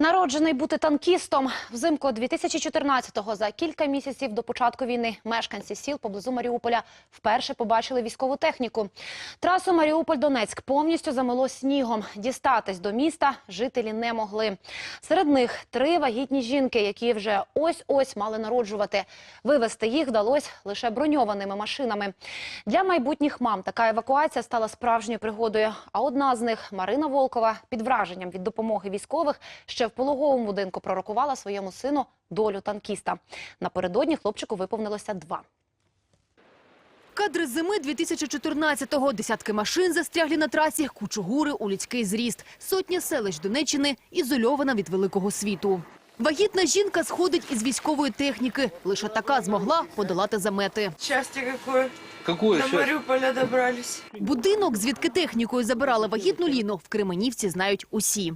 Народжений бути танкістом взимку 2014-го за кілька місяців до початку війни мешканці сіл поблизу Маріуполя вперше побачили військову техніку. Трасу Маріуполь-Донецьк повністю замило снігом. Дістатись до міста жителі не могли. Серед них три вагітні жінки, які вже ось-ось мали народжувати. Вивезти їх вдалося лише броньованими машинами. Для майбутніх мам така евакуація стала справжньою пригодою. А одна з них, Марина Волкова, під враженням від допомоги військових, ще в пологовому будинку пророкувала своєму сину долю танкіста. Напередодні хлопчику виповнилося два. Кадри зими 2014-го. Десятки машин застряглі на трасі, кучугури у людський зріст. Сотня селищ Донеччини ізольована від великого світу. Вагітна жінка сходить із військової техніки. Лише така змогла подолати замети. Какое До? Маріуполя добрались. Будинок, звідки технікою забирали вагітну Ліну, в Кременівці знають усі.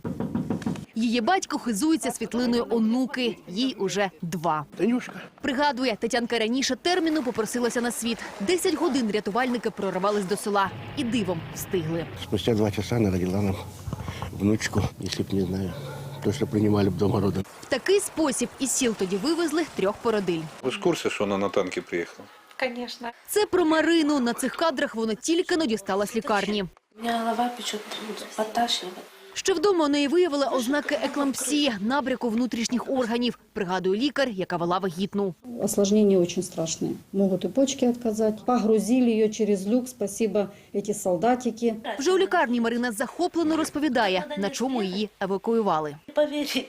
Її батько хизується світлиною онуки. Їй уже два. Танюшка. Пригадує, Тетянка раніше терміну попросилася на світ. Десять годин рятувальники проривались до села. І дивом встигли. Спустя два часа она родила нам внучку, если б не знаю, точно принимали бы дома родом. В такий спосіб із сіл тоді вивезли трьох породиль. Ви ж курсі, що вона на танки приїхала? Конечно. Це про Марину. На цих кадрах вона тільки но дісталась лікарні. Меня голова печет, подташнивает. Ще вдома у неї виявили ознаки еклампсії, набряку внутрішніх органів. Пригадує лікар, яка вела вагітну. Осложнення дуже страшні. Можуть і почки відказати. Погрузили її через люк. Спасибо ці солдатики. Вже у лікарні Марина захоплено розповідає, на чому її евакуювали. Поверите,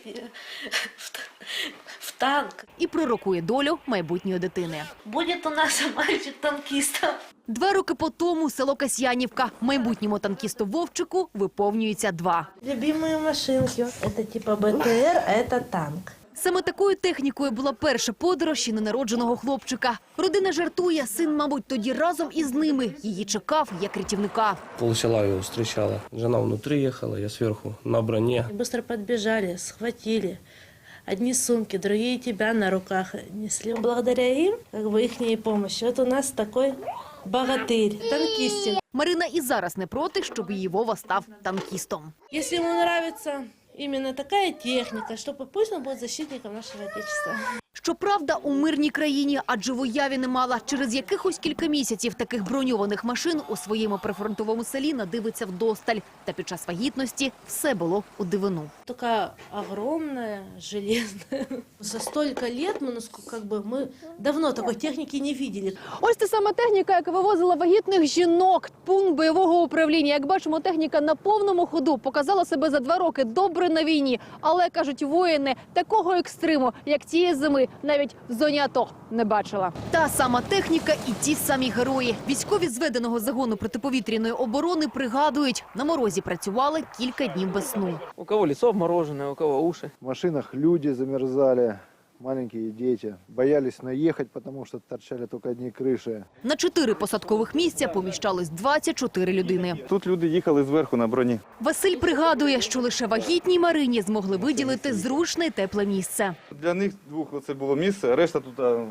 в, та- в танк. І пророкує долю майбутньої дитини. Будет у нас мальчик танкистом. Два роки по тому село Касьянівка. Майбутньому танкісту Вовчику виповнюється два. Любимые машинки. Это типа БТР, а это танк. Саме такою технікою була перша подорож і ненародженого хлопчика. Родина жартує, син, мабуть, тоді разом із ними. Її чекав як рятівника. Пол села ее встречала. Жена внутри ехала, я сверху на броне. Быстро подбежали, схватили. Одни сумки, другие тебя на руках несли. Благодаря им, как бы их помощи, вот у нас такой богатырь, танкистин. Марина і зараз не проти, щоб її Вова став танкістом. Якщо йому нравится саме така техніка, щоб пусть він буде защитником нашого Отечества. Щоправда, у мирній країні, адже в уяві не мала. Через якихось кілька місяців таких броньованих машин у своєму прифронтовому селі надивиться вдосталь. Та під час вагітності все було у дивину. Такая огромная, железная. За столько лет мы, насколько как бы мы давно такой техники не видели. Ось та сама техніка, яка вивозила вагітних жінок. Пункт бойового управління. Як бачимо, техніка на повному ходу показала себе за два роки добре на війні. Але кажуть воїни, такого екстриму, як цієї зими, навіть в зоні АТО не бачила. Та сама техніка і ті самі герої. Військові зведеного загону протиповітряної оборони пригадують, на морозі працювали кілька днів без сну. У кого лісо обмороженное, у кого уші. В машинах люди замерзали, маленькие дети. Боялись наехать, потому что торчали только одни крыши. На чотири посадкових місця поміщались 24 людини. Тут люди їхали зверху на броні. Василь пригадує, що лише вагітній Марині змогли виділити зручне й тепле місце. Для них двох це було місце, решта тут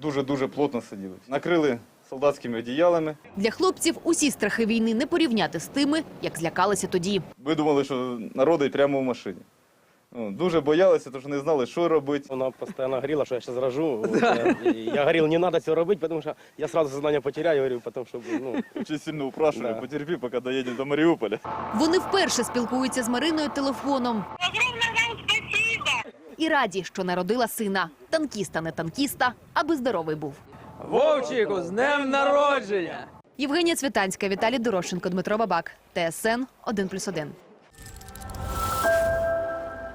дуже-дуже плотно сиділи. Накрили солдатськими одіялами. Для хлопців усі страхи війни не порівняти з тими, як злякалися тоді. Ви думали, що народить прямо в машині. Ну, дуже боялися, тому що не знали, що робити. Она постоянно говорила, что я сейчас рожу. Я, я говорил, не надо все робить, потому что я сразу сознание потеряю, говорю, потом, чтобы, ну, Дуже сильно упрашивали, Да. потерпи, поки доїдемо до Маріуполя. Вони вперше спілкуються з Мариною телефоном. І раді, що народила сина. Танкіста, не танкіста, аби здоровий був. Вовчику, з днем народження! Євгенія Цвітанська, Віталій Дорошенко, Дмитро Бабак. ТСН 1+,1.